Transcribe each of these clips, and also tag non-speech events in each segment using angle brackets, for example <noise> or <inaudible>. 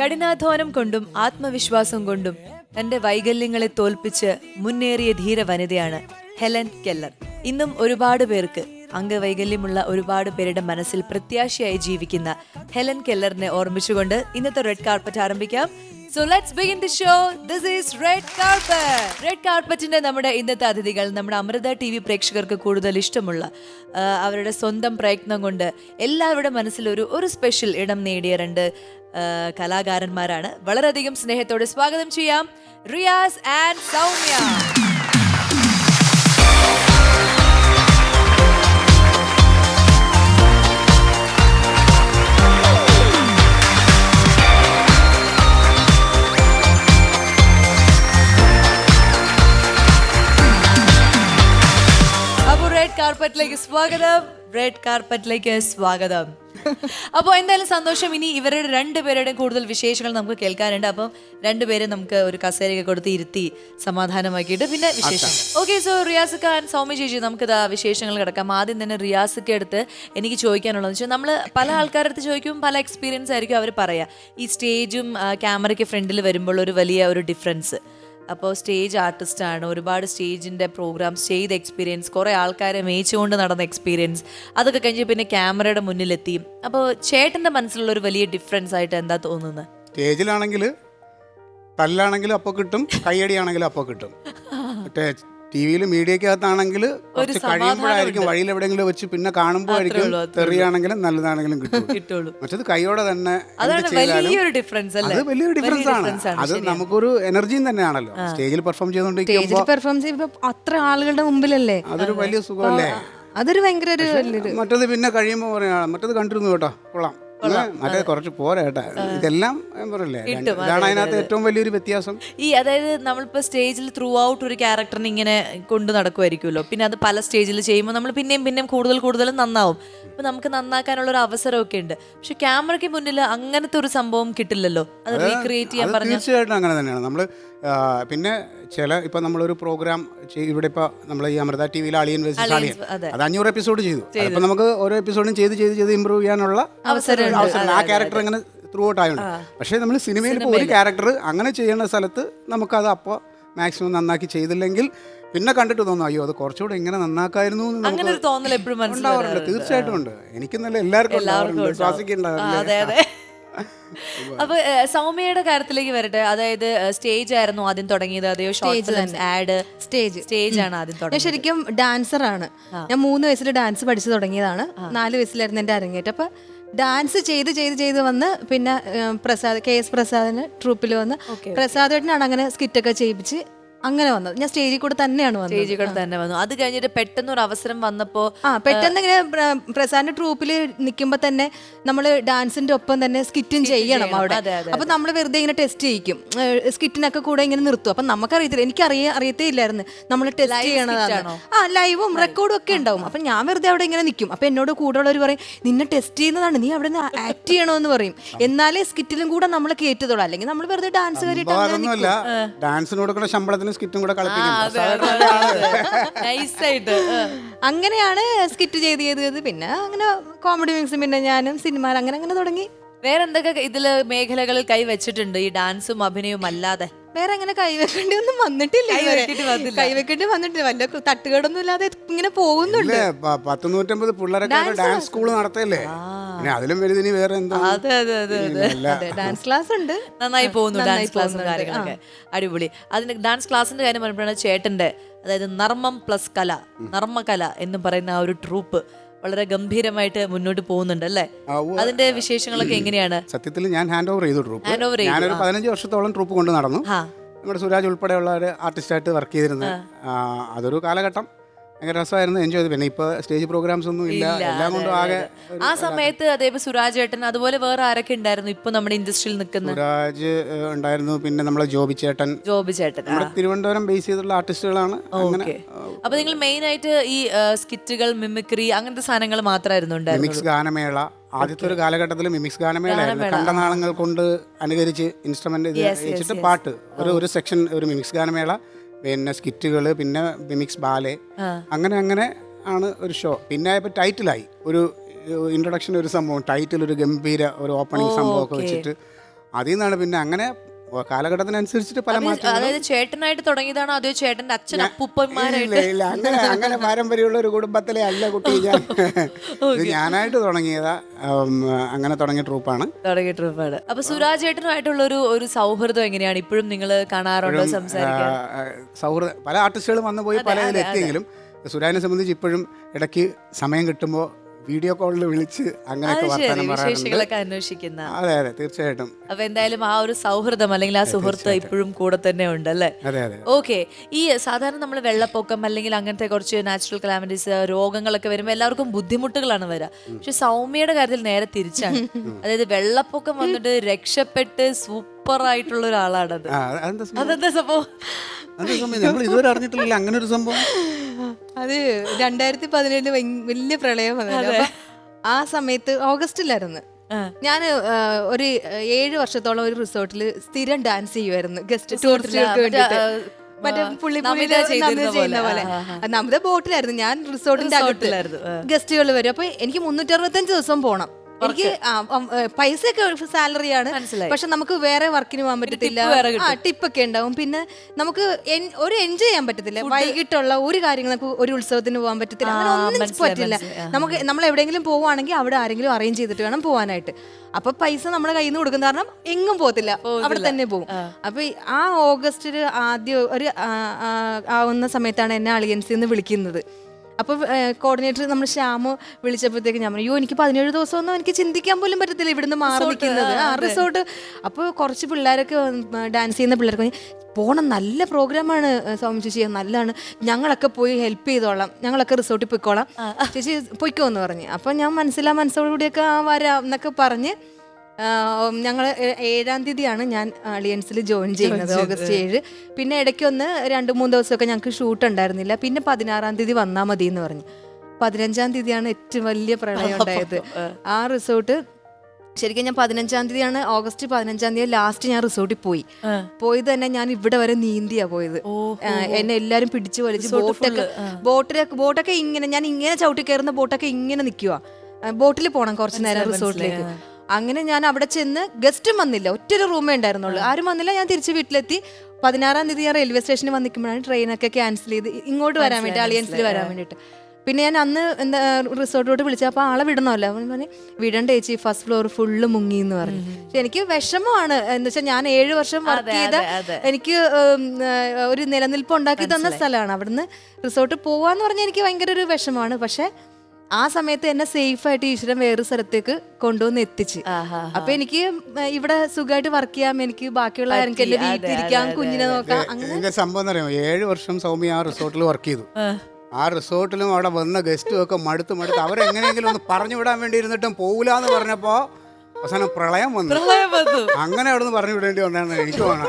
കഠിനാധ്വാനം കൊണ്ടും ആത്മവിശ്വാസം കൊണ്ടും തന്റെ വൈകല്യങ്ങളെ തോൽപ്പിച്ച് മുന്നേറിയ ധീര വനിതയാണ് ഹെലൻ കെല്ലർ. ഇന്നും ഒരുപാട് പേർക്ക് അംഗവൈകല്യമുള്ള ഒരുപാട് പേരുടെ മനസ്സിൽ പ്രത്യാശയായി ജീവിക്കുന്ന ഹെലൻ കെല്ലറിനെ ഓർമ്മിച്ചുകൊണ്ട് ഇന്നത്തെ റെഡ് കാർപ്പറ്റ് ആരംഭിക്കാം. So let's begin the show this is red carpet red കാർപ്പറ്റിന്റെ നമ്മുടെ ഇന്നത്തെ അതിഥികൾ നമ്മുടെ അമൃത ടി വി പ്രേക്ഷകർക്ക് കൂടുതൽ ഇഷ്ടമുള്ള അവരുടെ സ്വന്തം പ്രയത്നം കൊണ്ട് എല്ലാവരുടെ മനസ്സിൽ ഒരു ഒരു സ്പെഷ്യൽ ഇടം നേടിയ രണ്ട് കലാകാരന്മാരാണ്. വളരെയധികം സ്നേഹത്തോടെ സ്വാഗതം ചെയ്യാം. റിയാസ് ആൻഡ് സൗമ്യ. അപ്പോൾ റെഡ് കാർപ്പറ്റിലേക്ക് സ്വാഗതം. റെഡ് കാർപ്പറ്റിലേക്ക് സ്വാഗതം. <laughs> അപ്പോൾ എന്തായാലും സന്തോഷം. ഇനി ഇവരുടെ രണ്ടുപേരുടെയും കൂടുതൽ വിശേഷങ്ങൾ നമുക്ക് കേൾക്കാനുണ്ട്. അപ്പം രണ്ടുപേരെ നമുക്ക് ഒരു കസേരയൊക്കെ കൊടുത്ത് ഇരുത്തി സമാധാനമാക്കിയിട്ട് പിന്നെ വിശേഷം ഓക്കെ സോ റിയാസ് ഖാൻ സൗമ്യ ചേച്ചി നമുക്ക് ഇതാ വിശേഷങ്ങൾ കിടക്കാം. ആദ്യം തന്നെ റിയാസ് അടുത്ത് എനിക്ക് ചോദിക്കാനുള്ളതെന്ന് വെച്ചാൽ നമ്മൾ പല ആൾക്കാരുടെ അടുത്ത് ചോദിക്കും പല എക്സ്പീരിയൻസ് ആയിരിക്കും അവർ പറയാ. ഈ സ്റ്റേജും ക്യാമറയ്ക്ക് ഫ്രണ്ടിൽ വരുമ്പോൾ ഒരു വലിയ ഒരു ഡിഫറൻസ് അപ്പോൾ സ്റ്റേജ് ആർട്ടിസ്റ്റാണ് ഒരുപാട് സ്റ്റേജിന്റെ പ്രോഗ്രാംസ് ചെയ്ത എക്സ്പീരിയൻസ് കുറേ ആൾക്കാരെ മേയിച്ചുകൊണ്ട് നടന്ന എക്സ്പീരിയൻസ് അതൊക്കെ കഴിഞ്ഞ് പിന്നെ ക്യാമറയുടെ മുന്നിലെത്തി. അപ്പോൾ ചേട്ടന്റെ മനസ്സിലുള്ള ഒരു വലിയ ഡിഫറൻസ് ആയിട്ട് എന്താ തോന്നുന്നത്? സ്റ്റേജിലാണെങ്കിൽ തല്ലാണെങ്കിലും അപ്പോൾ കിട്ടും കയ്യടിയാണെങ്കിലും അപ്പോൾ കിട്ടും. ടി വിയിൽ മീഡിയക്കകത്താണെങ്കിൽ കുറച്ച് കഴിയുമ്പോഴായിരിക്കും വഴിയിൽ എവിടെയെങ്കിലും വെച്ച് പിന്നെ കാണുമ്പോഴായിരിക്കും തെറിയാണെങ്കിലും നല്ലതാണെങ്കിലും കിട്ടും കിട്ടുള്ളൂ. <laughs> മറ്റത് കൈയോടെ തന്നെ വലിയൊരു ഡിഫറൻസ് അല്ലേ? അത് വലിയൊരു ഡിഫറൻസ് ആണ്. അത് നമുക്കൊരു എനർജിയും തന്നെയാണല്ലോ. സ്റ്റേജിൽ പെർഫോം സ്റ്റേജിൽ ചെയ്തുകൊണ്ടിരിക്കുമ്പോൾ പെർഫോം അത്ര ആളുകളുടെ മുമ്പിലല്ലേ? അതൊരു വലിയ സുഖമല്ലേ? അതൊരു ഭയങ്കര ഒരു മറ്റത് പിന്നെ കഴിയുമ്പോൾ പറയാ. മറ്റത് കണ്ടിരുന്നു കേട്ടോ. കൊള്ളാം. മറ്റേ കുറച്ച് പോരാ കേട്ടാ. ഇതെല്ലാം പറയല്ലേ ഇതാണ് അതിനകത്ത് ഏറ്റവും വലിയൊരു വ്യത്യാസം. ഈ അതായത് നമ്മളിപ്പോ സ്റ്റേജിൽ ത്രൂ ഔട്ട് ഒരു ക്യാരക്ടറിനെ ഇങ്ങനെ കൊണ്ട് നടക്കുമായിരിക്കുമല്ലോ പിന്നെ അത് പല സ്റ്റേജിൽ ചെയ്യുമ്പോൾ നമ്മൾ പിന്നെയും പിന്നെയും കൂടുതൽ കൂടുതൽ നന്നാവും. അപ്പൊ നമുക്ക് നന്നാക്കാനുള്ള ഒരു അവസരമൊക്കെ ഉണ്ട്. പക്ഷെ ക്യാമറയ്ക്ക് മുന്നിൽ അങ്ങനത്തെ ഒരു സംഭവം കിട്ടില്ലല്ലോ. അത് റീക്രിയേറ്റ് ചെയ്യാൻ പറഞ്ഞു പറഞ്ഞ തീർച്ചയായിട്ടും അങ്ങനെ തന്നെയാണ്. നമ്മൾ പിന്നെ ചില ഇപ്പം നമ്മളൊരു പ്രോഗ്രാം ഇവിടെ ഇപ്പൊ നമ്മൾ ഈ അമൃത ടി വിയിൽ അളിയൻ വേഴ്സസ് അളിയൻ അതെ. അഞ്ഞൂറ് എപ്പിസോഡ് ചെയ്തു. അപ്പൊ നമുക്ക് ഓരോ എപ്പിസോഡും ചെയ്ത് ചെയ്ത് ചെയ്ത് ഇമ്പ്രൂവ് ചെയ്യാനുള്ള. അവസരം ആ ക്യാരക്ടർ അങ്ങനെ ത്രൂ ഔട്ട് ആയുണ്ട്. പക്ഷേ നമ്മൾ സിനിമയിൽ ഇപ്പോൾ ഒരു ക്യാരക്ടർ അങ്ങനെ ചെയ്യുന്ന സ്ഥലത്ത് നമുക്കത് അപ്പോൾ മാക്സിമം നന്നാക്കി ചെയ്തില്ലെങ്കിൽ പിന്നെ കണ്ടിട്ട് തോന്നും അയ്യോ അത് കുറച്ചുകൂടെ ഇങ്ങനെ നന്നാക്കായിരുന്നു അങ്ങനെ തോന്നൽ എപ്പോഴും മനസ്സിലാവാറുണ്ട് തീർച്ചയായിട്ടും ഉണ്ട്. എനിക്കെന്നല്ല എല്ലാവർക്കും ഉണ്ടാവാറുണ്ട്. ഉണ്ടാവും. അപ്പൊ സൗമ്യയുടെ കാര്യത്തിലേക്ക് വരട്ടെ. അതായത് സ്റ്റേജ് ആയിരുന്നു ആദ്യം തുടങ്ങിയത്. അതേ short films ad stage stage ആണ് ആദ്യം ഞാൻ തുടങ്ങിയത്. ശരിക്കും ഡാൻസർ ആണ്. ഞാൻ മൂന്ന് വയസ്സിൽ ഡാൻസ് പഠിച്ചു തുടങ്ങിയതാണ്. നാല് വയസ്സിലായിരുന്നു എന്റെ അരങ്ങേറ്റം. അപ്പൊ ഡാൻസ് ചെയ്ത് ചെയ്ത് ചെയ്ത് വന്ന് പിന്നെ പ്രസാദ് കെ എസ് പ്രസാദിന് ട്രൂപ്പിൽ വന്ന് പ്രസാദേട്ടനാണ് അങ്ങനെ സ്കിറ്റൊക്കെ ചെയ്യിപ്പിച്ച് അങ്ങനെ വന്നത്. ഞാൻ സ്റ്റേജിൽ കൂടെ തന്നെയാണ് വന്നത്. സ്റ്റേജിൽ കൂടെ തന്നെ വന്നു. അത് കഴിഞ്ഞിട്ട് പെട്ടെന്ന് ഒരു അവസരം വന്നപ്പോ ആ പെട്ടെന്ന് ഇങ്ങനെ പ്ര- പ്രസാദിന്റെ ട്രൂപ്പിൽ നിൽക്കുമ്പോൾ തന്നെ നമ്മൾ ഡാൻസിന്റെ ഒപ്പം തന്നെ സ്കിറ്റും ചെയ്യണം അവിടെ. അപ്പൊ നമ്മൾ വെറുതെ ഇങ്ങനെ ടെസ്റ്റ് ചെയ്യിക്കും. സ്കിറ്റിനൊക്കെ കൂടെ ഇങ്ങനെ നിർത്തും. അപ്പൊ നമുക്കറിയത്തില്ല. എനിക്ക് അറിയ അറിയത്തേ ഇല്ലായിരുന്നു. നമ്മൾ ടെസ്റ്റ് ചെയ്യണതാണ് ആ ലൈവും റെക്കോർഡും ഒക്കെ ഉണ്ടാവും. അപ്പൊ ഞാൻ വെറുതെ അവിടെ ഇങ്ങനെ നിൽക്കും അപ്പൊ എന്നോട് കൂടെ ഉള്ളവർ പറയും നിന്നെ ടെസ്റ്റ് ചെയ്യുന്നതാണ്. നീ അവിടെ നിന്ന് ആക്ട് ചെയ്യണമെന്ന് പറയും. എന്നാലേ സ്കിറ്റിലും കൂടെ നമ്മൾ കയറ്റത്തുള്ളൂ അല്ലെങ്കിൽ നമ്മൾ വെറുതെ ഡാൻസ് കയറിയിട്ട് ഡാൻസിന് കൊടുക്കുന്ന ശമ്പളത്തിന് സ്കിറ്റും കൂടെ നൈസായിട്ട് അങ്ങനെയാണ് സ്കിറ്റ് ചെയ്ത് ചെയ്ത് ചെയ്ത് പിന്നെ അങ്ങനെ കോമഡി മിക്സും പിന്നെ ഞാനും സിനിമ അങ്ങനെ അങ്ങനെ തുടങ്ങി. വേറെന്തൊക്കെ ഇതിൽ മേഖലകളിൽ കൈവച്ചിട്ടുണ്ട്? ഈ ഡാൻസും അഭിനയവും അല്ലാതെ. വേറെ അങ്ങനെ കൈവെക്കേണ്ടി ഒന്നും വന്നിട്ടില്ല. കൈവെക്കേണ്ടി വന്നിട്ടില്ല. വല്ല തട്ടുകേടൊന്നും ഇല്ലാതെ ഇങ്ങനെ പോകുന്നുണ്ട്. പത്ത് നൂറ്റമ്പത് പിള്ളേരൊക്കെ ഡാൻസ് സ്കൂൾ നടത്തല്ലേ? അതിലും വലുത് ഇനി വേറെ എന്താ? അതെ അതെ അതെ ഡാൻസ് ക്ലാസ് ഉണ്ട്. നന്നായി പോകുന്നു ഡാൻസ് ക്ലാസ്സും. കാര്യങ്ങളൊക്കെ. അടിപൊളി. അതിന് ഡാൻസ് ക്ലാസ്സിന്റെ കാര്യം പറയുമ്പോഴാണ് ചേട്ടന്റെ അതായത് നർമ്മം പ്ലസ് കല നർമ്മകല എന്ന് പറയുന്ന ആ ഒരു ട്രൂപ്പ് വളരെ ഗംഭീരമായിട്ട് മുന്നോട്ട് പോകുന്നുണ്ട് അല്ലേ? അതിന്റെ വിശേഷങ്ങളൊക്കെ എങ്ങനെയാണ്? സത്യത്തിൽ ഞാൻ ഹാൻഡ് ഓവർ ചെയ്തു ട്രൂപ്പ് ഞാനൊരു പതിനഞ്ച് വർഷത്തോളം ട്രൂപ്പ് കൊണ്ട് നടന്നു. നമ്മുടെ സുരാജ് ഉൾപ്പെടെയുള്ള ഒരു ആർട്ടിസ്റ്റായിട്ട് വർക്ക് ചെയ്തിരുന്നത് അതൊരു കാലഘട്ടം. ഭയങ്കര രസമായിരുന്നു. എൻജോയ് ചെയ്തു. പിന്നെ ഇപ്പൊ സ്റ്റേജ് പ്രോഗ്രാംസ് ഒന്നും ഇല്ല. ഇല്ല, എല്ലാം അതെ, കൊണ്ടും അതെ, ആകെ അതെ. ആ സമയത്ത് അതേപോലെ സുരാജ് ഏട്ടൻ അതുപോലെ വേറെ ആരൊക്കെ ഉണ്ടായിരുന്നു ഇപ്പൊ നമ്മുടെ ഇൻഡസ്ട്രിയിൽ നിൽക്കുന്ന സുരാജ് ഏഹ്, ഉണ്ടായിരുന്നു. പിന്നെ നമ്മളെ ജോബി ചേട്ടൻ. ജോബി ചേട്ടൻ ആ. നമ്മുടെ തിരുവനന്തപുരം ബേസ് ചെയ്തിട്ടുള്ള ആർട്ടിസ്റ്റുകളാണ്. അങ്ങനെ ഓക്കെ. അപ്പൊ നിങ്ങൾ മെയിൻ ആയിട്ട് ഈ സ്കിറ്റുകൾ മിമിക്രി അങ്ങനത്തെ സാധനങ്ങൾ മാത്രമായിരുന്നു ഉണ്ടായിരുന്നത്? മിമിക്സ് ഗാനമേള. ആദ്യത്തെ ഒരു കാലഘട്ടത്തിൽ മിമിക്സ് ഗാനമേളയായിരുന്നു കണ്ടനാളങ്ങൾ കൊണ്ട് അനുകരിച്ച് ഇൻസ്ട്രുമെന്റ് ഇത് വെച്ചിട്ട് പാട്ട്. ഒരു ഒരു സെക്ഷൻ ഒരു മിമിക്സ് ഗാനമേള. പിന്നെ സ്കിറ്റുകൾ പിന്നെ മിമിക്സ് ബാലെ. അങ്ങനെ അങ്ങനെ ആണ് ഒരു ഷോ. പിന്നെ ഇപ്പൊ ടൈറ്റിലായി. ഒരു ഇൻട്രൊഡക്ഷൻ ഒരു സംഭവം. ടൈറ്റിൽ ഒരു ഗംഭീര ഒരു ഓപ്പണിംഗ് സംഭവമൊക്കെ വെച്ചിട്ട്. അതിൽ നിന്നാണ് പിന്നെ അങ്ങനെ കാലഘട്ടത്തിനനുസരിച്ചിട്ട് പല അതായത് ചേട്ടനായിട്ട് തുടങ്ങിയതാണോ അതോ ചേട്ടന്റെ അച്ഛൻ അപ്പൂപ്പന്മാരായിട്ട്? ഇല്ല അങ്ങനെ അങ്ങനെ പാരമ്പര്യമുള്ള ഒരു കുടുംബത്തിലെ അല്ല കുട്ടി ഞാൻ. ഇത് ഞാനായിട്ട് തുടങ്ങിയതാ. അങ്ങനെ തുടങ്ങിയ ട്രൂപ്പാണ്. തുടങ്ങിയ ട്രൂപ്പാണ്. അപ്പൊ സുരാജ് ചേട്ടനുമായിട്ടുള്ള ഒരു ഒരു സൗഹൃദം എങ്ങനെയാണ്? ഇപ്പോഴും നിങ്ങൾ കാണാറുണ്ടോ സംസാരിക്കാൻ? സൗഹൃദം പല ആർട്ടിസ്റ്റുകളും വന്നു പോയി പല ഇതിലെത്തിയെങ്കിലും സുരാജിനെ സംബന്ധിച്ച് ഇപ്പോഴും ഇടയ്ക്ക് സമയം കിട്ടുമ്പോൾ വീഡിയോ കോളിൽ വിളിച്ച് അങ്ങനെയൊക്കെ വർത്തമാനം പറയാറുണ്ട്. വിശേഷങ്ങളൊക്കെ അന്വേഷിക്കുന്ന. അതെ അതെ തീർച്ചയായിട്ടും. അപ്പൊ എന്തായാലും ആ ഒരു സൗഹൃദം അല്ലെങ്കിൽ ആ സുഹൃത്ത് ഇപ്പോഴും കൂടെ തന്നെ ഉണ്ട് അല്ലേ? അതെ അതെ. ഓക്കെ. ഈ സാധാരണ നമ്മൾ വെള്ളപ്പൊക്കം അല്ലെങ്കിൽ അങ്ങനത്തെ കുറച്ച് നാച്ചുറൽ കലാമിറ്റീസ് രോഗങ്ങളൊക്കെ വരുമ്പോൾ എല്ലാവർക്കും ബുദ്ധിമുട്ടുകളാണ് വരാ. പക്ഷെ സൗമ്യയുടെ കാര്യത്തിൽ നേരെ തിരിച്ചാണ്. അതായത് വെള്ളപ്പൊക്കം വന്നിട്ട് രക്ഷപ്പെട്ട് സൂപ്പർ ആയിട്ടുള്ള ഒരാളാണത് അതെന്താ സംഭവം? നമ്മൾ ഇതുവരെ അറിഞ്ഞിട്ടില്ല അങ്ങനെ ഒരു സംഭവം. അത് രണ്ടായിരത്തി പതിനേഴിൽ വലിയ പ്രളയം വന്നത് ആ സമയത്ത് ഓഗസ്റ്റിലായിരുന്നു. ഞാൻ ഒരു ഏഴ് വർഷത്തോളം ഒരു റിസോർട്ടിൽ സ്ഥിരം ഡാൻസ് ചെയ്യുമായിരുന്നു ഗസ്റ്റ് ടൂറിസ്റ്റുകൾക്ക് വേണ്ടിയിട്ട്. മറ്റേ പുള്ളി ചെയ്യുന്ന പോലെ. നമിത ബോട്ടിലായിരുന്നു. ഞാൻ റിസോർട്ടിന്റെ അകത്തിലായിരുന്നു. ഗസ്റ്റുകൾ വരും. അപ്പൊ എനിക്ക് മുന്നൂറ്റി അറുപത്തഞ്ച് ദിവസം പോണം. എനിക്ക് പൈസ ഒക്കെ സാലറി ആണ്. സാലറിയാണ് പക്ഷെ നമുക്ക് വേറെ വർക്കിന് പോകാൻ പറ്റത്തില്ല. ടിപ്പ് ആ ടിപ്പൊക്കെ ഉണ്ടാവും. പിന്നെ നമുക്ക് ഒരു എൻജോയ് ചെയ്യാൻ പറ്റത്തില്ല. വൈകിട്ടുള്ള ഒരു കാര്യങ്ങൾ നമുക്ക് ഒരു ഉത്സവത്തിന് പോകാൻ പറ്റത്തില്ല. അങ്ങനെ ഒന്നും പറ്റില്ല. നമുക്ക് നമ്മൾ എവിടെയെങ്കിലും പോവുകയാണെങ്കിൽ അവിടെ ആരെങ്കിലും അറേഞ്ച് ചെയ്തിട്ട് വേണം പോകാനായിട്ട്. അപ്പൊ പൈസ നമ്മുടെ കയ്യിൽ നിന്ന് കൊടുക്കുന്ന കാരണം എങ്ങും പോകത്തില്ല. അവിടെ തന്നെ പോകും അപ്പൊ ആ ഓഗസ്റ്റിൽ ആദ്യം ഒരു ആവുന്ന സമയത്താണ് എന്നെ അളിയൻസിൽ നിന്ന് വിളിക്കുന്നത്. അപ്പോൾ കോർഡിനേറ്റർ നമ്മൾ ശ്യാമു വിളിച്ചപ്പോഴത്തേക്ക് ഞാൻ പറഞ്ഞു, അയ്യോ എനിക്ക് പതിനേഴ് ദിവസമൊന്നും എനിക്ക് ചിന്തിക്കാൻ പോലും പറ്റത്തില്ല ഇവിടുന്ന് മാറി നിൽക്കുന്നത്. ആ റിസോർട്ട്. അപ്പോൾ കുറച്ച് പിള്ളേരൊക്കെ ഡാൻസ് ചെയ്യുന്ന പിള്ളേർക്ക് പോകണം പോണം നല്ല പ്രോഗ്രാമാണ് സ്വാമി ചേച്ചി നല്ലതാണ്. ഞങ്ങളൊക്കെ പോയി ഹെൽപ്പ് ചെയ്തോളാം. ഞങ്ങളൊക്കെ റിസോർട്ടിൽ പോയിക്കോളാം. ചേച്ചി പൊയ്ക്കോ എന്ന് പറഞ്ഞു. അപ്പം ഞാൻ മനസ്സിലാ മനസ്സോടുകൂടിയൊക്കെ ആ വരാം എന്നൊക്കെ പറഞ്ഞ് ഞങ്ങൾ ഏഴാം തീയതിയാണ് ഞാൻ അളിയൻസിൽ ജോയിൻ ചെയ്യുന്നത് ഓഗസ്റ്റ് ഏഴ്. പിന്നെ ഇടയ്ക്കൊന്ന് രണ്ട് മൂന്ന് ദിവസമൊക്കെ ഞങ്ങൾക്ക് ഷൂട്ട് ഉണ്ടായിരുന്നില്ല. പിന്നെ പതിനാറാം തീയതി വന്നാൽ മതി എന്ന് പറഞ്ഞു. പതിനഞ്ചാം തീയതിയാണ് ഏറ്റവും വലിയ പ്രളയം ഉണ്ടായത്. <laughs> ആ. റിസോർട്ട് ശരിക്കും ഞാൻ പതിനഞ്ചാം തീയതിയാണ് ഓഗസ്റ്റ് പതിനഞ്ചാം തീയതി ലാസ്റ്റ് ഞാൻ റിസോർട്ടിൽ പോയി. പോയത് തന്നെ ഞാൻ ഇവിടെ വരെ നീന്തിയാ പോയത്. എന്നെ എല്ലാരും പിടിച്ചു വലിച്ചു ബോട്ടൊക്കെ ബോട്ടിലൊക്കെ ബോട്ടൊക്കെ ഇങ്ങനെ ഞാൻ ഇങ്ങനെ ചവിട്ടി കയറുന്ന ബോട്ടൊക്കെ ഇങ്ങനെ നിൽക്കുക ബോട്ടിൽ പോകണം കുറച്ച് നേരം റിസോർട്ടിലേക്ക്. അങ്ങനെ ഞാൻ അവിടെ ചെന്ന് ഗസ്റ്റും വന്നില്ല. ഒറ്റൊരു റൂമേ ഉണ്ടായിരുന്നുള്ളൂ. ആരും വന്നില്ല. ഞാൻ തിരിച്ച് വീട്ടിലെത്തി പതിനാറാം തീയതി ഞാൻ റെയിൽവേ സ്റ്റേഷനിൽ വന്ന് നിൽക്കുമ്പോഴാണ് ട്രെയിനൊക്കെ ക്യാൻസൽ ചെയ്ത് ഇങ്ങോട്ട് വരാൻ വേണ്ടി അലിയൻസിൽ വരാൻ വേണ്ടിയിട്ട്. പിന്നെ ഞാൻ അന്ന് എന്താ റിസോർട്ടിലോട്ട് വിളിച്ചപ്പോൾ അപ്പോൾ ആളെ വിടണമല്ലോ? അവൻ പറഞ്ഞു വിടണ്ട ചേച്ചി ഫസ്റ്റ് ഫ്ലോർ ഫുള്ള് മുങ്ങി എന്ന് പറഞ്ഞു. പക്ഷെ എനിക്ക് വിഷമമാണ്. എന്ന് വെച്ചാൽ ഞാൻ ഏഴ് വർഷം വർക്ക് ചെയ്ത എനിക്ക് ഒരു നിലനിൽപ്പ് ഉണ്ടാക്കി തന്ന സ്ഥലമാണ്. അവിടുന്ന് റിസോർട്ട് പോവാന്ന് പറഞ്ഞാൽ എനിക്ക് ഭയങ്കര ഒരു വിഷമമാണ്. പക്ഷെ ആ സമയത്ത് എന്നെ സേഫ് ആയിട്ട് ഈശ്വരൻ വേറെ സ്ഥലത്തേക്ക് കൊണ്ടുവന്ന് എത്തിച്ച്. അപ്പൊ എനിക്ക് ഇവിടെ സുഖമായിട്ട് വർക്ക് ചെയ്യാം എനിക്ക് ബാക്കിയുള്ള എനിക്ക് എന്റെ വീട്ടിലിരിക്കാം കുഞ്ഞിനെ നോക്കാം അങ്ങനെ. സംഭവം എന്ന് പറയുമ്പോൾ ഏഴ് വർഷം സൗമ്യ ആ റിസോർട്ടിൽ വർക്ക് ചെയ്തു. ആ. റിസോർട്ടിലും അവിടെ വന്ന ഗസ്റ്റും ഒക്കെ മടുത്ത് മടുത്ത് അവരെങ്ങനെയെങ്കിലും ഒന്ന് പറഞ്ഞു വിടാൻ വേണ്ടി ഇരുന്നിട്ടും പോകില്ല എന്ന് പറഞ്ഞപ്പോ അവസാനം പ്രളയം വന്നു. അങ്ങനെ അവിടെ നിന്ന് പറഞ്ഞു വിടേണ്ടി വന്നാണ് എനിക്ക് വേണം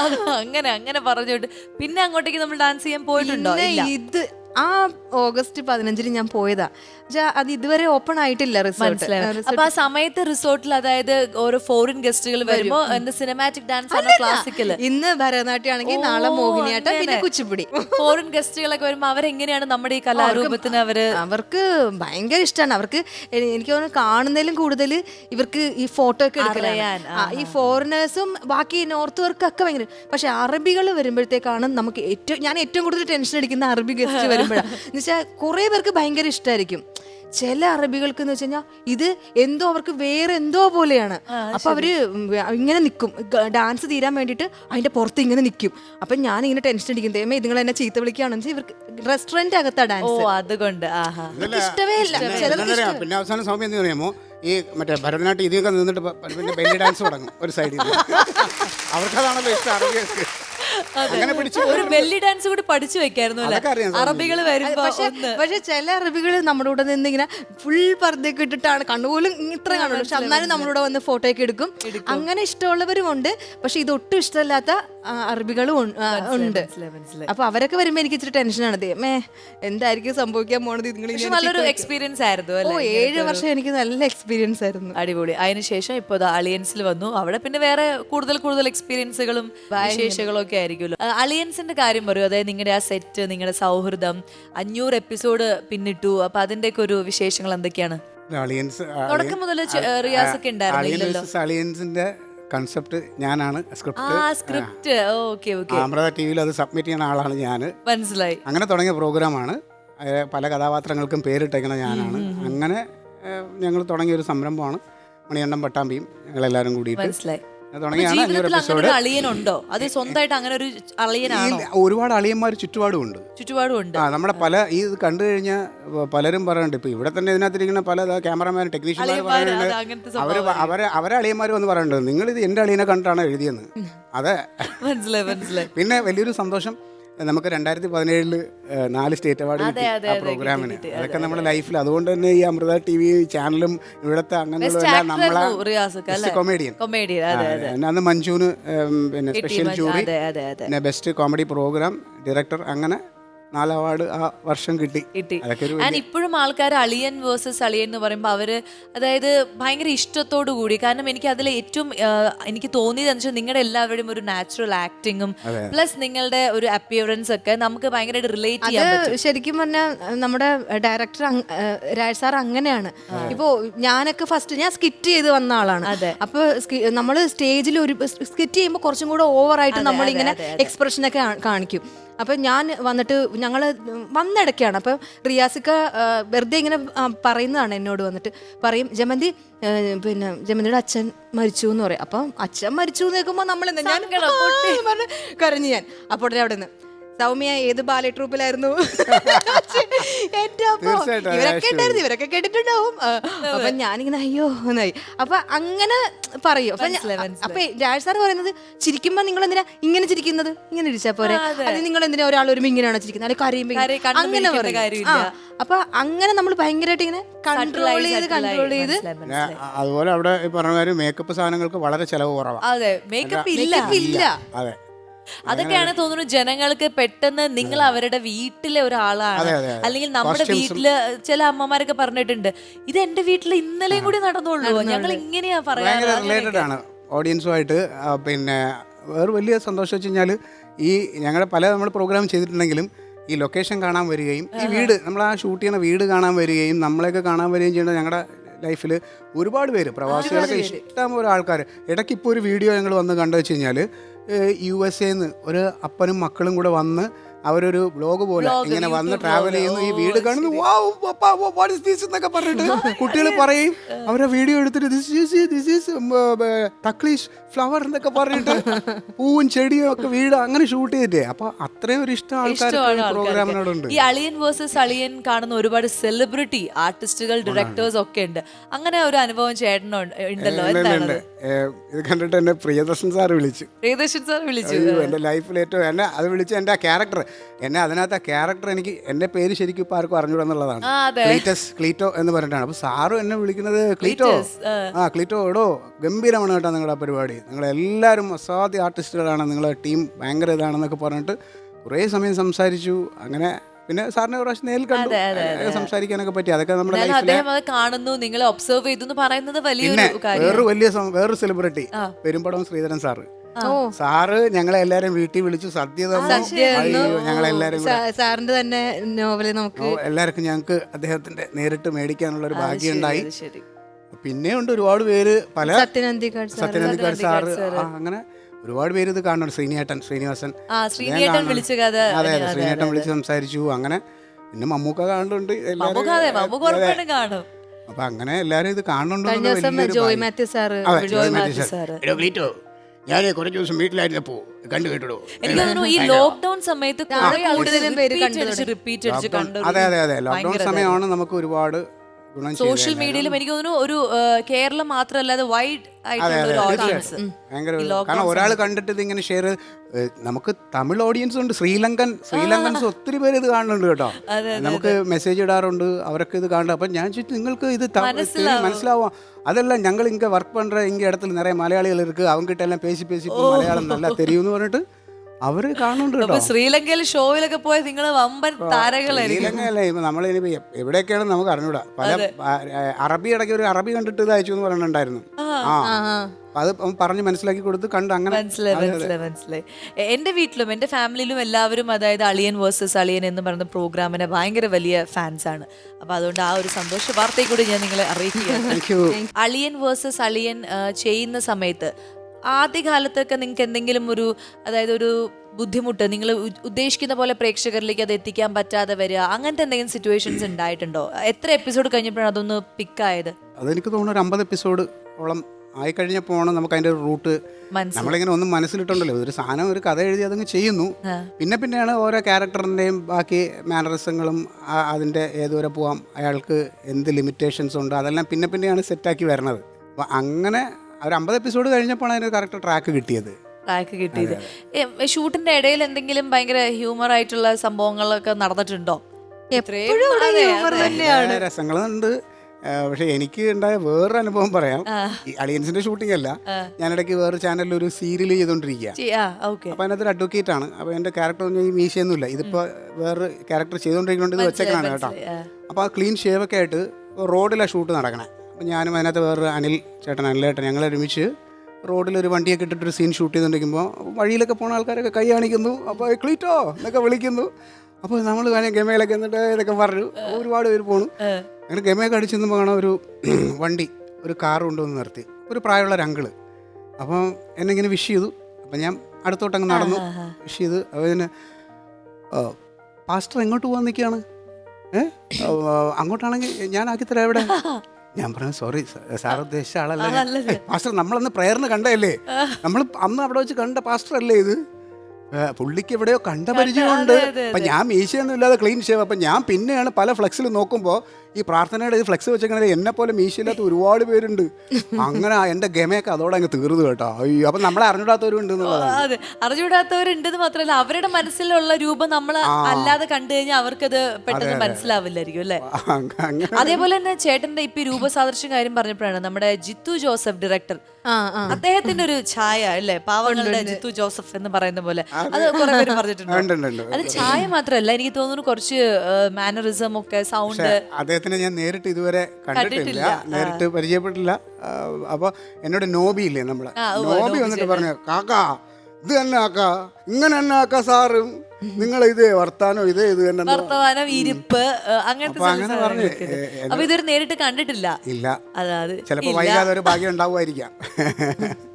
അത് അങ്ങനെ അങ്ങനെ പറഞ്ഞോട്ട് പിന്നെ അങ്ങോട്ടേക്ക് നമ്മൾ ഡാൻസ് ചെയ്യാൻ പോയിട്ടുണ്ടോ? ഇല്ല. ഇത് ആ ഓഗസ്റ്റ് പതിനഞ്ചിന് ഞാൻ പോയതാ. പക്ഷെ അത് ഇതുവരെ ഓപ്പൺ ആയിട്ടില്ല റിസോർട്ട്. അപ്പൊ ആ സമയത്ത് റിസോർട്ടിൽ അതായത് ഓരോ ഫോറിൻ ഗസ്റ്റുകൾ വരുമ്പോ എന്താ സിനിമാറ്റിക് ഡാൻസ് ആണോ ക്ലാസിക്കൽ ഇന്ന് ഭരതനാട്യം ആണെങ്കിൽ നാളെ മോഹിനിയാട്ടം പിന്നെ കുച്ചിപ്പുടി. ഫോറിൻ ഗസ്റ്റുകളൊക്കെ വരുമ്പോ അവരെങ്ങനെയാണ് നമ്മുടെ ഈ കലാരൂപത്തിന് അവർ അവർക്ക് ഭയങ്കര ഇഷ്ടമാണ് അവർക്ക് എനിക്ക് തോന്നുന്നു കാണുന്നതിലും കൂടുതൽ ഇവർക്ക് ഈ ഫോട്ടോ ഒക്കെ എടുക്കാൻ ഈ ഫോറിനേഴ്സും ബാക്കി നോർത്ത് വർക്കൊക്കെ ഭയങ്കര പക്ഷെ അറബികൾ വരുമ്പോഴത്തേക്കാണ് നമുക്ക് ഏറ്റവും ഞാൻ ഏറ്റവും കൂടുതൽ ടെൻഷൻ അടിക്കുന്ന അറബി ഗസ്റ്റ് <laughs> വരുമ്പോഴാണ് എന്ന് വെച്ചാൽ കുറേ പേർക്ക് ഭയങ്കര ഇഷ്ടമായിരിക്കും ചില അറബികൾക്ക് എന്ന് വെച്ച് കഴിഞ്ഞാൽ ഇത് എന്തോ അവർക്ക് വേറെ എന്തോ പോലെയാണ്. അപ്പൊ അവർ ഇങ്ങനെ നിൽക്കും ഡാൻസ് തീരാൻ വേണ്ടിയിട്ട് അതിന്റെ പുറത്ത് ഇങ്ങനെ നിൽക്കും അപ്പൊ ഞാൻ ഇങ്ങനെ ടെൻഷൻ അടിക്കും. തേമേ നിങ്ങൾ എന്നെ ചീത്ത വിളിക്കുകയാണെന്ന് വെച്ചാൽ ഇവർക്ക് റെസ്റ്റോറന്റ് അകത്താ ഓ ഡാൻസ്. അതുകൊണ്ട്. ആഹാ. ഇഷ്ടമേ ഇല്ല. പിന്നെ അവസാന എന്താന്നറിയാമോ? പിന്നെ അവസാനം സൗമ്യ എന്ത് പറയുമോ ഈ മറ്റേ ഭരതനാട്യം ഇതിയൊക്കെ നിന്നിട്ട് പിന്നെ ബെല്ലി ഡാൻസ് തുടങ്ങും ഒരു സൈഡിൽ. <laughs> അവർക്കതാണല്ലോ ഇഷ്ടം അറബികൾക്ക്. അങ്ങനെ പിടിച്ചു ഒരു ബെല്ലി ഡാൻസ് കൂടി പഠിച്ചു വെക്കായിരുന്നു അല്ലെ? അതൊക്കെ അറിയാം അറബികൾ വരുമ്പോ പക്ഷെ ഒന്ന് പക്ഷെ ചില അറബികൾ നമ്മുടെ കൂടെ നിന്ന് ഇങ്ങനെ ഫുൾ പർദ്ദയൊക്കെ ഇട്ടിട്ടാണ് കണ്ണുപോലും ഇത്ര കാണുള്ളൂ. പക്ഷെ എന്നാലും നമ്മുടെ വന്ന് ഫോട്ടോ ഒക്കെ എടുക്കും. അങ്ങനെ ഇഷ്ടമുള്ളവരും ഉണ്ട്. പക്ഷെ ഇത് ഒട്ടും ഇഷ്ടമല്ലാത്ത ആ, അറബികളും ഉൺ- ആ, ഉണ്ട്. മനസ്സിലായി, മനസ്സിലായി. അപ്പൊ അവരൊക്കെ വരുമ്പോ എനിക്ക് ഇച്ചിരി ടെൻഷനാണ് ദൈവമേ എന്തായിരിക്കും സംഭവിക്കാൻ പോണത്? നിങ്ങൾ പക്ഷെ നല്ലൊരു എക്സ്പീരിയൻസ് ആയിരുന്നു ഓ അല്ലെ ഏഴ് വർഷം എനിക്ക് നല്ല എക്സ്പീരിയൻസ് ആയിരുന്നു. അടിപൊളി. അതിനുശേഷം ഇപ്പൊ അളിയൻസിൽ വന്നു. അവിടെ പിന്നെ വേറെ കൂടുതൽ കൂടുതൽ എക്സ്പീരിയൻസുകളും വിശേഷങ്ങളും ഒക്കെ ആയിരിക്കുമല്ലോ. അളിയൻസിന്റെ കാര്യം പറയൂ. അതായത് നിങ്ങളുടെ ആ സെറ്റ് നിങ്ങളുടെ സൗഹൃദം അഞ്ഞൂറ് എപ്പിസോഡ് പിന്നിട്ടു. അപ്പൊ അതിന്റെ ഒക്കെ ഒരു വിശേഷങ്ങൾ എന്തൊക്കെയാണ്? അളിയൻസ് തുടക്കം മുതൽ റിയാസ് ഒക്കെ ഉണ്ടായിരുന്നില്ലല്ലോ. അളിയൻസ് അളിയൻസിന്റെ കൺസെപ്റ്റ് ഞാനാണ് സ്ക്രിപ്റ്റ് അമൃത ടി വിയിൽ അത് സബ്മിറ്റ് ചെയ്യുന്ന ആളാണ് ഞാൻ മനസ്സിലായി. അങ്ങനെ തുടങ്ങിയ പ്രോഗ്രാമാണ് പല കഥാപാത്രങ്ങൾക്കും പേരിട്ടേക്കുന്ന ഞാനാണ്. അങ്ങനെ ഞങ്ങൾ തുടങ്ങിയ ഒരു സംരംഭമാണ് മണിയണ്ണം പട്ടാമ്പിയും ഞങ്ങളെല്ലാവരും കൂടിയിട്ട്. മനസ്സിലായി. തുടങ്ങിയാണ് അഞ്ഞൂറ് ജീവിതത്തിൽ അങ്ങനെ ഒരു അളിയനുണ്ടോ? അത് സ്വന്തമായിട്ട് അങ്ങനെ ഒരു അളിയനാണോ ഒരുപാട് അളിയന്മാർ ചുറ്റുപാടും ഉണ്ട് ചുറ്റുപാടും ഉണ്ട് ആ നമ്മുടെ പല ഈ ഇത് കണ്ടു കഴിഞ്ഞാൽ പലരും പറയുന്നുണ്ട്. ഇപ്പൊ ഇവിടെ തന്നെ ഇതിനകത്തിരിക്കുന്ന പല ക്യാമറമാൻ ടെക്നീഷ്യന്മാർ പറയുന്നുണ്ട്. അവർ അവരെ അവരെ അളിയന്മാർ വന്ന് പറയുന്നുണ്ട്. നിങ്ങൾ ഇത് എന്റെ അളിയനെ കണ്ടിട്ടാണ് എഴുതിയെന്ന്. അതെ. <laughs> മനസ്സിലായി മനസ്സിലായി. പിന്നെ വലിയൊരു സന്തോഷം. നമുക്ക് രണ്ടായിരത്തി പതിനേഴിൽ നാല് സ്റ്റേറ്റ് അവാർഡ് കിട്ടി ആ പ്രോഗ്രാമിന്. അതൊക്കെ നമ്മുടെ ലൈഫിൽ അതുകൊണ്ട് തന്നെ ഈ അമൃത ടി വി ചാനലും ഇവിടുത്തെ അംഗങ്ങളുമെല്ലാം നമ്മളെ കൊമേഡിയൻ കൊമേഡിയൻ അന്ന് മഞ്ജുവിന് പിന്നെ സ്പെഷ്യൽ. ജൂറി പിന്നെ ബെസ്റ്റ് കോമഡി പ്രോഗ്രാം ഡയറക്ടർ അങ്ങനെ നാല് അവാർഡ് ആ വർഷം കിട്ടി. കിട്ടി. ആൻഡ് ഇപ്പോഴും ആൾക്കാർ അളിയൻ വേഴ്സസ് അളിയൻ എന്ന് പറയുമ്പോൾ അവർ അതായത് ഭയങ്കര ഇഷ്ടത്തോടു കൂടി. കാരണം എനിക്ക് അതിൽ ഏറ്റവും എനിക്ക് തോന്നിയത് വെച്ചാൽ നിങ്ങളുടെ എല്ലാവരുടെയും ഒരു നാച്ചുറൽ ആക്ടിങ്ങും പ്ലസ് നിങ്ങളുടെ ഒരു അപ്പിയറൻസ് ഒക്കെ നമുക്ക് ഭയങ്കരമായിട്ട് റിലേറ്റ് ചെയ്യാൻ പറ്റും. ശരിക്കും പറഞ്ഞാൽ നമ്മുടെ ഡയറക്ടർ രാജ് സാർ അങ്ങനെയാണ്. ഇപ്പോ ഞാനൊക്കെ ഫസ്റ്റ് ഞാൻ സ്കിറ്റ് ചെയ്ത് വന്ന ആളാണ്. അതെ. അപ്പൊ നമ്മൾ സ്റ്റേജിൽ ഒരു സ്കിറ്റ് ചെയ്യുമ്പോൾ കുറച്ചും കൂടെ ഓവറായിട്ട് നമ്മൾ ഇങ്ങനെ എക്സ്പ്രഷൻ ഒക്കെ കാണിക്കും. അപ്പൊ ഞാൻ വന്നിട്ട് ഞങ്ങൾ വന്നിടയ്ക്കാണ്. അപ്പോൾ റിയാസിക്ക വെറുതെ ഇങ്ങനെ പറയുന്നതാണ് എന്നോട് വന്നിട്ട്. പറയും ജമന്തി പിന്നെ ജമന്തിയുടെ അച്ഛൻ മരിച്ചു എന്ന് പറയും. അപ്പം അച്ഛൻ മരിച്ചു എന്ന് കേൾക്കുമ്പോൾ നമ്മൾ ഞാൻ കരഞ്ഞു ഞാൻ. അപ്പോൾ അവിടെ നിന്ന് സൗമ്യ ഏത് ബാലെ ട്രൂപ്പിലായിരുന്നു <laughs> എന്റെ അപ്പൊ തീർച്ചയായിട്ടും, ഇവരൊക്കെ ഉണ്ടായിരുന്നു ഇവരൊക്കെ കേട്ടിട്ടുണ്ടാവും. ആ, അപ്പൊ ഞാനിങ്ങനെ അയ്യോ എന്നായി. അപ്പൊ അങ്ങനെ പറയും. അപ്പൊ ഞാൻ- രാജ് സാർ പറയുന്നത് ചിരിക്കുമ്പോ നിങ്ങൾ എന്തിനാ ഇങ്ങനെ ചിരിക്കുന്നത്? ഇങ്ങനെ ഇരിച്ചാ പോരെ? ആ, അതെ. അത് നിങ്ങൾ എന്തിനാ ഒരാൾ ഒരു ഇങ്ങനെയാണോ ചിരിക്കുന്നത്? അല്ലെങ്കിൽ കരയുമ്പോ ഇങ്ങനെ? കരയി- കണ്ണ് അങ്ങനെ പിരിക്കേണ്ട പറയും. കാര്യമില്ല. ആ, അപ്പൊ അങ്ങനെ നമ്മൾ ഭയങ്കരമായിട്ട് ഇങ്ങനെ കൺട്രോൾ ചെയ്ത് കൺട്രോൾ ചെയ്ത് അതുപോലെ അവിടെ ഈ പറഞ്ഞ മേക്കപ്പ് സാധനങ്ങൾക്ക് വളരെ ചിലവ് കുറവാണ് അതെ മേക്കപ്പ് ഇല്ല. ഇല്ല. അതെ. അതൊക്കെയാണ് തോന്നുന്നത് ജനങ്ങൾക്ക് പെട്ടെന്ന് നിങ്ങൾ അവരുടെ വീട്ടിലെ ഒരാളാണ്. അല്ലെങ്കിൽ നമ്മുടെ വീട്ടിൽ ചില അമ്മമാരൊക്കെ പറഞ്ഞിട്ടുണ്ട് ഇത് എന്റെ വീട്ടിൽ ഇന്നലെയും കൂടി നടന്നുള്ളൂ. ഞങ്ങൾ ഇങ്ങനെയാ പറയാറ് ഓഡിയൻസുമായിട്ട് പിന്നെ വേറെ വലിയ സന്തോഷം വെച്ച് കഴിഞ്ഞാൽ ഈ ഞങ്ങളുടെ പല നമ്മൾ പ്രോഗ്രാം ചെയ്തിട്ടുണ്ടെങ്കിലും ഈ ലൊക്കേഷൻ കാണാൻ വരികയും ഈ വീട് നമ്മൾ ആ ഷൂട്ട് ചെയ്യുന്ന വീട് കാണാൻ വരികയും നമ്മളെയൊക്കെ കാണാൻ വരികയും ചെയ്യുന്ന ഞങ്ങളുടെ ലൈഫിൽ ഒരുപാട് പേര് പ്രവാസികളൊക്കെ ഇഷ്ടം പോലെ ആൾക്കാർ ഇടയ്ക്ക് ഇപ്പോൾ ഒരു വീഡിയോ ഞങ്ങൾ വന്ന് കണ്ടു വെച്ച് കഴിഞ്ഞാൽ യു എസ് എന്ന് ഒരു അപ്പനും മക്കളും കൂടെ വന്ന് അവരൊരു ബ്ലോഗ് പോലെ ഇങ്ങനെ വന്ന് ട്രാവൽ ചെയ്യുന്നു ഈ വീട് കാണുന്നു. this എന്നൊക്കെ പറഞ്ഞിട്ട് കുട്ടികൾ പറയും അവരെ വീഡിയോ എടുത്തിട്ട് ദിസ് ഈസ് ദിസ് ഈസ് തക്ലീഷ് ഫ്ലവർ എന്നൊക്കെ പറഞ്ഞിട്ട് പൂവും ചെടിയും ഒക്കെ വീട് അങ്ങനെ ഷൂട്ട് ചെയ്തിട്ടേ. അപ്പൊ അത്രയും ഒരു ഇഷ്ടം ആൾക്കാർ. പ്രോഗ്രാമിനോടുണ്ട്. ഈ അളിയൻ വേഴ്സസ് അളിയൻ കാണുന്ന ഒരുപാട് സെലിബ്രിറ്റി ആർട്ടിസ്റ്റുകൾ ഡയറക്ടേഴ്സ് ഒക്കെ ഉണ്ട്. അങ്ങനെ ഒരു അനുഭവം ചേട്ടനോ ഉണ്ടല്ലോ. ഇത് കണ്ടിട്ട് എന്നെ പ്രിയദർശൻ സാർ വിളിച്ചു. പ്രിയദർശൻ സാർ വിളിച്ചു. എന്റെ ലൈഫിൽ ഏറ്റവും എന്നെ അത് വിളിച്ച് എന്റെ ആ ക്യാരക്ടർ എന്നെ അതിനകത്ത് ആ ക്യാരക്ടർ എനിക്ക് എന്റെ പേര് ശരിക്കും ഇപ്പം ആർക്കും അറിഞ്ഞൂടാ എന്നുള്ളതാണ്. ക്ലീറ്റസ് ക്ലീറ്റോ എന്ന് പറഞ്ഞിട്ടാണ്. അപ്പോൾ സാറും എന്നെ വിളിക്കുന്നത് ക്ലീറ്റോ. ആ. ക്ലീറ്റോ എടോ ഗംഭീരമാണ് കേട്ടോ നിങ്ങളുടെ പരിപാടി. നിങ്ങളെല്ലാവരും അസാധ്യ ആർട്ടിസ്റ്റുകളാണ്. നിങ്ങളെ ടീം ഭയങ്കര ഇതാണെന്നൊക്കെ പറഞ്ഞിട്ട് കുറേ സമയം സംസാരിച്ചു. അങ്ങനെ പിന്നെ സാറിനെ ഒരു പ്രാവശ്യം നേരിൽ കണ്ടു. സംസാരിക്കാനൊക്കെ പറ്റി. അതൊക്കെ നമ്മുടെ അദ്ദേഹം അത് കാണുന്നു നിങ്ങളെ ഒബ്സർവ് ചെയ്തു എന്ന് പറയുന്നത് വേറൊരു വലിയ വേറൊരു celebrity Perumbadavam Sreedharan sir. Sir ഞങ്ങളെ എല്ലാരും വീട്ടിൽ വിളിച്ചു സദ്യ ഞങ്ങളെല്ലാരും സാറിന്റെ തന്നെ നോവൽ നമുക്ക് എല്ലാവർക്കും ഞങ്ങൾക്ക് അദ്ദേഹത്തിന്റെ നേരിട്ട് മേടിക്കാനുള്ള ഒരു ഭാഗ്യം ഉണ്ടായി പിന്നെ ഉണ്ട് ഒരുപാട് പേര് പല സത്യനന്ദിക്കാട് സാറ് അങ്ങനെ ഒരുപാട് പേര് ഇത് കാണുന്നുണ്ട്. ശ്രീനിയേട്ടൻ ശ്രീനിവാസൻ. ശ്രീനിയേട്ടൻ. അതെ അതെ ശ്രീനിയേട്ടൻ വിളിച്ച് സംസാരിച്ചു. അങ്ങനെ പിന്നെ മമ്മൂക്ക കാണുന്നുണ്ട്. എല്ലാവരും അപ്പൊ അങ്ങനെ എല്ലാരും ഇത് കാണുന്നുണ്ട് ജോയ് മാത്യു സാറ് ജോയ് മാത്യു സാറ്. ഞാൻ കുറച്ച് ദിവസം വീട്ടിലായിരുന്നപ്പോ കണ്ടു കേട്ടോ എനിക്ക് തോന്നുന്നു ഈ ലോക്ക്ഡൌൺ സമയത്ത് കുറെ അടിച്ച് അടിച്ച് അതെ അതെ അതെ. ലോക്ക്ഡൌൺ സമയമാണ് നമുക്ക് ഒരുപാട് സോഷ്യൽ മീഡിയയിലും എനിക്ക് തോന്നുന്നു ഒരു കേരളം മാത്രമല്ലാതെ വൈഡ് ആയിട്ടുള്ള ഒരാൾ കണ്ടിട്ട് ഇത് ഇങ്ങനെ ഷെയർ നമുക്ക് തമിഴ് ഓഡിയൻസ് ഉണ്ട് ശ്രീലങ്കൻ ശ്രീലങ്കൻസ് ഒത്തിരി പേര് ഇത് കാണുന്നുണ്ട് കേട്ടോ. നമുക്ക് മെസ്സേജ് ഇടാറുണ്ട് അവരൊക്കെ ഇത് കാണുന്നുണ്ട്. അപ്പൊ ഞാൻ ചോദിച്ചു നിങ്ങൾക്ക് ഇത് മനസ്സിലാവാം. അതല്ല ഞങ്ങൾ ഇങ്ങനെ വർക്ക് പണ്ട ഇങ്ങനെ ഇടത്തിൽ നിറയെ മലയാളികൾ ഇരിക്കുക അവങ്കിട്ടെല്ലാം പേശി പേശി മലയാളം നല്ല തെരയുമെന്ന് പറഞ്ഞിട്ട് അവർ കാണുന്നുണ്ട് കേട്ടോ. അപ്പൊ ശ്രീലങ്കയിൽ ഷോയിലൊക്കെ പോയ നിങ്ങൾ വമ്പൻ താരങ്ങളായിരിക്കും. ശ്രീലങ്കയല്ലേ ഇപ്പൊ നമ്മൾ ഇനി എവിടെയൊക്കെയാണ് നമുക്ക് അറിഞ്ഞൂടാ. പല ആ, അറബി ഇടയ്ക്ക് ഒരു അറബി കണ്ടിട്ട് ഇത് അയച്ചു എന്ന് പറഞ്ഞിട്ടുണ്ടായിരുന്നു. ആ അപ്പൊ അത് അവൻ പറഞ്ഞ് മനസ്സിലാക്കി കൊടുത്ത് കണ്ട് അങ്ങനെ മനസ്സിലായി മനസ്സിലായി മനസ്സിലായി. എ- എന്റെ വീട്ടിലും എന്റെ ഫാമിലിയിലും എല്ലാവരും അതായത് അളിയൻ വേഴ്സസ് അളിയൻ എന്ന് പറയുന്ന പ്രോഗ്രാമിന് ഭയങ്കര വലിയ ഫാൻസ് ആണ്. അപ്പൊ അതുകൊണ്ട് ആ ഒരു സന്തോഷ വാർത്തയെ കൂടി ഞാൻ നിങ്ങളെ അറിയിക്കുകയാണ്. അളിയൻ വേഴ്സസ് അളിയൻ ആ, ചെയ്യുന്ന സമയത്ത് ആദ്യകാലത്തൊക്കെ നിങ്ങൾക്ക് എന്തെങ്കിലും ഒരു അതായത് ഒരു ബുദ്ധിമുട്ട് നിങ്ങൾ ഉദ്ദേശിക്കുന്ന പോലെ പ്രേക്ഷകരിലേക്ക് അത് എത്തിക്കാൻ പറ്റാതെ വരിക അങ്ങനത്തെ എന്തെങ്കിലും സിറ്റുവേഷൻസ് ഉണ്ടായിട്ടുണ്ടോ? എത്ര എപ്പിസോഡ് കഴിഞ്ഞപ്പോഴാണ് അതൊന്ന് പിക്കായത് അതെനിക്ക് തോന്നുന്നു ഒരു അമ്പത് എപ്പിസോഡ് ഓളം ആയി കഴിഞ്ഞപ്പോഴാണ് നമുക്ക് അതിന്റെ ഒരു റൂട്ട് നമ്മളിങ്ങനെ ഒന്നും മനസ്സിലിട്ടുണ്ടല്ലോ. ഒരു സാധനം ഒരു കഥ എഴുതി അതങ്ങ് ചെയ്യുന്നു. പിന്നെ പിന്നെയാണ് ഓരോ ക്യാരക്ടറിന്റെയും ബാക്കി മാനറിസങ്ങളും അതിന്റെ ഏതുവരെ പോവാം അയാൾക്ക് എന്ത് ലിമിറ്റേഷൻസ് ഉണ്ട് അതെല്ലാം പിന്നെ പിന്നെയാണ് സെറ്റാക്കി വരണത് അപ്പോൾ അങ്ങനെ ഒരു അമ്പത് എപ്പിസോഡ് കഴിഞ്ഞപ്പോഴാണ് അതിന് കറക്റ്റ് ട്രാക്ക് കിട്ടിയത്. ട്രാക്ക് കിട്ടിയത്. ഷൂട്ടിന്റെ ഇടയിൽ എന്തെങ്കിലും ഭയങ്കര ഹ്യൂമർ ആയിട്ടുള്ള സംഭവങ്ങളൊക്കെ നടന്നിട്ടുണ്ടോ? രസങ്ങളുണ്ട്. പക്ഷെ എനിക്ക് ഉണ്ടായ വേറൊരു അനുഭവം പറയാം ഈ അളിയൻസിന്റെ ഷൂട്ടിംഗ് അല്ല. ഞാനിടയ്ക്ക് വേറെ ചാനലിൽ ഒരു സീരിയൽ ചെയ്തോണ്ടിരിക്കുക അപ്പൊ ആ ഓക്കെ അപ്പോൾ അതിനകത്ത് അഡ്വക്കേറ്റ് ആണ്. അപ്പൊ എന്റെ ക്യാരക്ടർ ഈ മീശയൊന്നുമില്ല. ഇതിപ്പോ വേറെ ക്യാരക്ടർ ചെയ്തോണ്ടിരിക്കുന്നുണ്ട് വെച്ചേക്കാണ് കേട്ടോ. അപ്പൊ ആ ക്ലീൻ ഷേവ് ഒക്കെ ആയിട്ട് റോഡിലാണ് ഷൂട്ട് നടക്കണേ. ഞാനും അതിനകത്ത് വേറൊരു അനിൽ ചേട്ടൻ അനിലേട്ടൻ ഞങ്ങൾ ഒരുമിച്ച് റോഡിൽ ഒരു വണ്ടിയൊക്കെ ഇട്ടിട്ടൊരു സീൻ ഷൂട്ട് ചെയ്തുകൊണ്ടിരിക്കുമ്പോൾ വഴിയിലൊക്കെ പോണ ആൾക്കാരൊക്കെ കൈ കാണിക്കുന്നു. അപ്പോൾ ക്ലീറ്റോ എന്നൊക്കെ വിളിക്കുന്നു. അപ്പോൾ നമ്മൾ വേണേൽ ഗമയിലൊക്കെ എന്നിട്ട് ഇതൊക്കെ പറഞ്ഞു. ഒരുപാട് പേര് പോണു. അങ്ങനെ ഗമയൊക്കെ അടിച്ചെന്ന് കാണാൻ ഒരു <clears throat> വണ്ടി ഒരു കാർ കൊണ്ടുവന്ന് നിർത്തി. ഒരു പ്രായമുള്ള ഒരു അങ്കിൾ അപ്പം എന്നെ ഇങ്ങനെ വിഷ് ചെയ്തു. അപ്പം ഞാൻ അടുത്തോട്ട് അടുത്തോട്ടങ്ങ് നടന്നു. വിഷ് ചെയ്ത് അപ്പോൾ ഇതിന് പാസ്റ്റർ എങ്ങോട്ട് പോകാൻ നിൽക്കുകയാണ് ഏഹ് അങ്ങോട്ടാണെങ്കിൽ ഞാൻ ആക്കിത്തരാം എവിടെ? <laughs> ഞാൻ പറഞ്ഞു സോറി സാർ ഉദ്ദേശിച്ച ആളല്ലേ പാസ്റ്റർ നമ്മളന്ന് പ്രേയറിന് കണ്ടല്ലേ നമ്മൾ അന്ന് അവിടെ വെച്ച് കണ്ട പാസ്റ്റർ അല്ലേ ഇത്? പുള്ളിക്ക് എവിടെയോ കണ്ട പരിചയമുണ്ട്. അപ്പൊ ഞാൻ മീശയൊന്നും ഇല്ലാതെ ക്ലീൻ ഷേവ് അപ്പൊ ഞാൻ പിന്നെയാണ് പല ഫ്ലെക്സിൽ നോക്കുമ്പോൾ ഈ പ്രാർത്ഥനയുടെ ഇത് ഫ്ലെക്സ് വെച്ചേക്കണത് എന്നെ പോലെ മീശയില്ലാത്ത ഒരുപാട് പേരുണ്ട്. അങ്ങനെ എന്റെ എന്റെ ഗമയൊക്കെ അതോടെ അങ്ങ് തീർന്നു കേട്ടോ. അയ്യോ അപ്പൊ നമ്മളെ അറിഞ്ഞിടാത്തവരുണ്ട് അതെ. അറിഞ്ഞുവിടാത്തവരുണ്ടെന്ന് മാത്രമല്ല അവരുടെ മനസ്സിലുള്ള രൂപം നമ്മൾ അല്ലാതെ കണ്ടു കഴിഞ്ഞാൽ അവർക്കത് പെട്ടെന്ന് മനസ്സിലാവില്ലായിരിക്കും അല്ലേ? അതേപോലെ തന്നെ ചേട്ടന്റെ ഇപ്പൊ രൂപസാദൃശ്യം കാര്യം പറഞ്ഞപ്പോഴാണ് നമ്മുടെ ജിത്തു ജോസഫ് ഡയറക്ടർ അദ്ദേഹത്തിന്റെ ഒരു ഛായ അല്ലേ? പാവങ്ങളുടെ ജിത്തു ജോസഫ് എന്ന് പറയുന്ന പോലെ. അത്. കുറെ പേര് പറഞ്ഞിട്ടുണ്ട്. അത് ഛായ മാത്രല്ല എനിക്ക് തോന്നുന്നു കുറച്ച് മാനറിസം ഒക്കെ സൗണ്ട് അദ്ദേഹത്തിനെ ഞാൻ നേരിട്ട് ഇതുവരെ കണ്ടിട്ടില്ല. നേരിട്ട് പരിചയപ്പെട്ടില്ല. അപ്പോൾ എന്നോട് നോബി ഇല്ലേ നമ്മളെ? നോബി വന്നിട്ട് പറഞ്ഞു കാക്ക ഇത് തന്നെ ആക്ക. ഇങ്ങനെ തന്നെ ആക്ക സാറും. നിങ്ങൾ ഇത് വർത്താനോ ഇത് ഇത് തന്നെ വർത്തമാനം ഇരിപ്പ് അങ്ങനത്തെ അപ്പൊ ഇതൊരു നേരിട്ട് കണ്ടിട്ടില്ല. ഇല്ല. അതായത് ചിലപ്പോ വൈകാതെ ഒരു ഭാഗ്യം ഉണ്ടാവുമായിരിക്കാം. <laughs>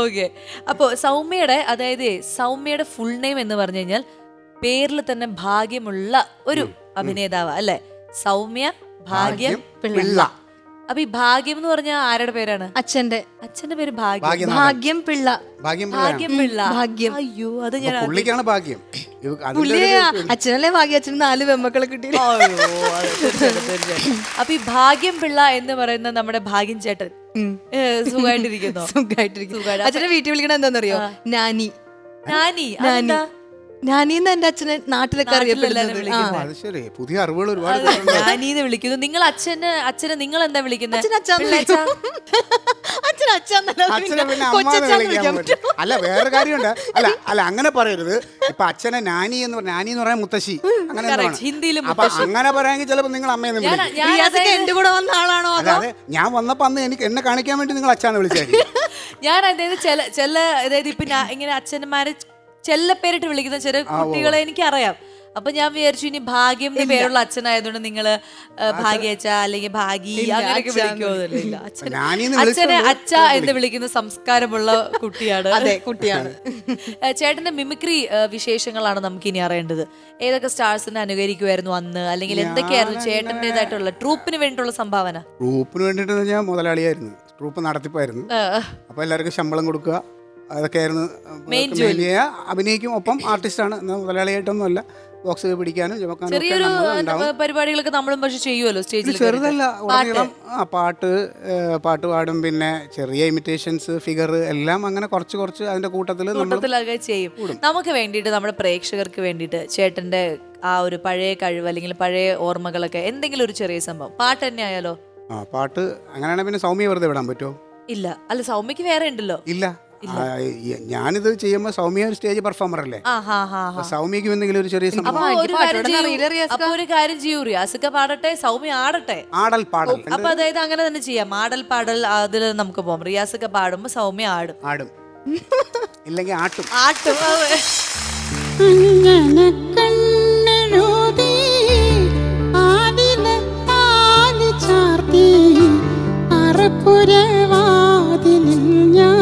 ഓക്കെ. അപ്പോൾ സൗമ്യയുടെ അതായത് സൗമ്യയുടെ ഫുൾ നെയിം എന്ന് പറഞ്ഞു കഴിഞ്ഞാൽ പേരിൽ തന്നെ ഭാഗ്യമുള്ള ഒരു അഭിനേതാവ് അല്ലെ? സൗമ്യ ഭാഗ്യം പിള്ള. അപ്പൊ ഈ ഭാഗ്യം എന്ന് പറഞ്ഞാൽ ആരുടെ പേരാണ്? അച്ഛന്റെ അച്ഛന്റെ പേര് ഭാഗ്യം. ഭാഗ്യം പിള്ള. ഭാഗ്യം. ഭാഗ്യം പിള്ള. ഭാഗ്യം. അയ്യോ അത് ഞാൻ പുള്ളിക്കാണ് ഭാഗ്യം. അച്ഛനല്ലേ ഭാഗ്യം? അച്ഛന് നാല് വെമ്മക്കളെ കിട്ടി. അപ്പൊ ഈ ഭാഗ്യം പിള്ള എന്ന് പറയുന്ന നമ്മുടെ ഭാഗ്യം ചേട്ടൻ സുഖമായിട്ടിരിക്കുന്നു? സുഖമായിട്ടിരിക്കുന്നു. സുഖമായിട്ടിരിക്കും അച്ഛനെ വീട്ടിൽ വിളിക്കണ എന്താണെന്നറിയോ? നാനി. നാനി. നാനി. നാനിന്ന് എന്റെ അച്ഛനെ നാട്ടിലൊക്കെ അറിയപ്പെടുന്നത് ആ. അത് ശരി. പുതിയ അറിവുകൾ ഒരുപാട് വിളിക്കുന്നു. നിങ്ങൾ അച്ഛന് അച്ഛനെ നിങ്ങൾ എന്താ വിളിക്കുന്നത് അച്ഛൻ അച്ഛാന്ന് പിള്ളേച്ചാ? അച്ഛൻ അച്ഛന്നല്ല അച്ഛനെ പിന്നെ അമ്മാന്ന് വിളിക്കാൻ വിളിക്കാം പറ്റും. അല്ല വേറെ കാര്യമുണ്ട്. അല്ല അല്ല അങ്ങനെ പറയരുത്. ഇപ്പൊ അച്ഛനെ നാനി എന്ന് പറഞ്ഞ നാനി എന്ന് പറയാൻ മുത്തശ്ശി. അങ്ങനെ എന്തോ Correct. ആണ്. അപ്പൊ അങ്ങനെ പറയാമെങ്കിൽ ചിലപ്പോ നിങ്ങൾ അമ്മയെന്ന് ഞാൻ വിളിക്കും. ഞാൻ എന്റെ കൂടെ വന്ന ആളാണോ അതോ ഞാൻ വന്നപ്പോ അന്ന് എനിക്ക് എന്നെ കാണിക്കാൻ വേണ്ടി നിങ്ങൾ അച്ഛനെ വിളിച്ചായിരിക്കും <laughs> ഞാൻ അതായത് ചില ചില അതായത് ഇപ്പൊ ഞാൻ ഇങ്ങനെ അച്ഛന്മാരെ ചെല്ല പേരിട്ട് വിളിക്കുന്ന ചില കുട്ടികളെ എനിക്ക് അറിയാം അപ്പൊ ഞാൻ വിചാരിച്ചു ഇനി ഭാഗ്യം എന്ന് പേരുള്ള അച്ഛനായതുകൊണ്ട് നിങ്ങൾ ഭാഗ്യച്ച അല്ലെങ്കിൽ ഭാഗി അങ്ങനെയൊക്കെ അച്ഛനെ അച്ഛ എന്ന് വിളിക്കുന്ന സംസ്കാരമുള്ള കുട്ടിയാണ്. അതെ കുട്ടിയാണ്. ചേട്ടന്റെ മിമിക്രി വിശേഷങ്ങളാണ് നമുക്ക് ഇനി അറിയേണ്ടത്. ഏതൊക്കെ സ്റ്റാർസിനെ അനുകരിക്കുമായിരുന്നു അന്ന്? അല്ലെങ്കിൽ എന്തൊക്കെയായിരുന്നു ചേട്ടന്റേതായിട്ടുള്ള ട്രൂപ്പിന് വേണ്ടിയിട്ടുള്ള സംഭാവന? ട്രൂപ്പിന് വേണ്ടിയിട്ട് ഞാൻ മുതലാളിയായിരുന്നു. ട്രൂപ്പ് നടത്തിപ്പായിരുന്നു. അപ്പൊ എല്ലാവർക്കും ശമ്പളം കൊടുക്കുക. അതൊക്കെയായിരുന്നു. അഭിനയിക്കും. ഒപ്പം ആർട്ടിസ്റ്റ് ആണ് മുതലാളിയായിട്ടൊന്നുമല്ല ബോക്സ് പിടിക്കാനും ചെറിയൊരു പരിപാടികളൊക്കെ നമ്മളും പക്ഷെ ചെയ്യുമല്ലോ സ്റ്റേജിൽ ചെറുതല്ല. ആ പാട്ട് പാട്ട് പാടും. പിന്നെ ചെറിയ ഇമിറ്റേഷൻസ് ഫിഗർ എല്ലാം അങ്ങനെ കുറച്ച് കുറച്ച് അതിന്റെ കൂട്ടത്തിൽ കൂട്ടത്തിലൊക്കെ ചെയ്യും. നമുക്ക് വേണ്ടിയിട്ട് നമ്മുടെ പ്രേക്ഷകർക്ക് വേണ്ടിയിട്ട് ചേട്ടന്റെ ആ ഒരു പഴയ കഴിവ് അല്ലെങ്കിൽ പഴയ ഓർമ്മകളൊക്കെ എന്തെങ്കിലും ഒരു ചെറിയ സംഭവം. പാട്ട് തന്നെ ആയാലോ? ആ പാട്ട്. അങ്ങനെയാണെങ്കിൽ പിന്നെ സൗമ്യ വെറുതെ വിടാൻ പറ്റുമോ? ഇല്ല. അല്ല സൗമ്യക്ക് വേറെ ഉണ്ടല്ലോ. ഇല്ല. ഞാനിത് ചെയ്യുമ്പോൾ സൗമ്യ ഒരു സ്റ്റേജ് പെർഫോമർ അല്ലേ? സൗമ്യക്കും എന്തെങ്കിലും ഒരു ചെറിയ അപ്പൊ ഒരു കാര്യം ചെയ്യൂ. റിയാസിക്ക പാടട്ടെ സൗമ്യ ആടട്ടെ. ആടൽ പാടൽ. അപ്പൊ അതായത് അങ്ങനെ തന്നെ ചെയ്യാം. ആടൽ പാടൽ അതിൽ നമുക്ക് പോകാം റിയാസൊക്കെ പാടുമ്പോ സൗമ്യ ആടും. ആടും. ഇല്ലെങ്കിൽ ആട്ടും. ആട്ടും അറപ്പുരവാതിലിൽ ഞാൻ